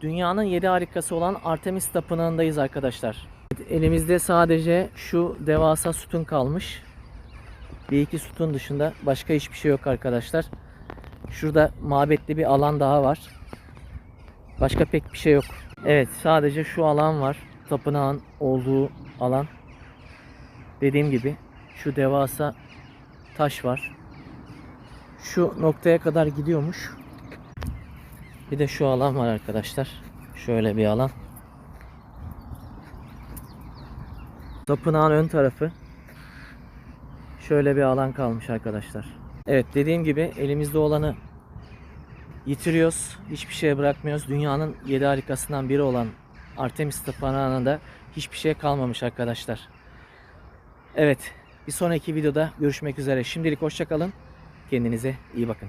Dünyanın yedi harikası olan Artemis Tapınağı'ndayız arkadaşlar. Elimizde sadece şu devasa sütun kalmış. Bir iki sütun dışında başka hiçbir şey yok arkadaşlar. Şurada mabetli bir alan daha var. Başka pek bir şey yok. Evet sadece şu alan var. Tapınağın olduğu alan. Dediğim gibi şu devasa taş var. Şu noktaya kadar gidiyormuş. Bir de şu alan var arkadaşlar. Şöyle bir alan. Tapınağın ön tarafı. Şöyle bir alan kalmış arkadaşlar. Evet dediğim gibi elimizde olanı yitiriyoruz. Hiçbir şeye bırakmıyoruz. Dünyanın yedi harikasından biri olan Artemis Tapınağı'nda hiçbir şey kalmamış arkadaşlar. Evet bir sonraki videoda görüşmek üzere. Şimdilik hoşçakalın. Kendinize iyi bakın.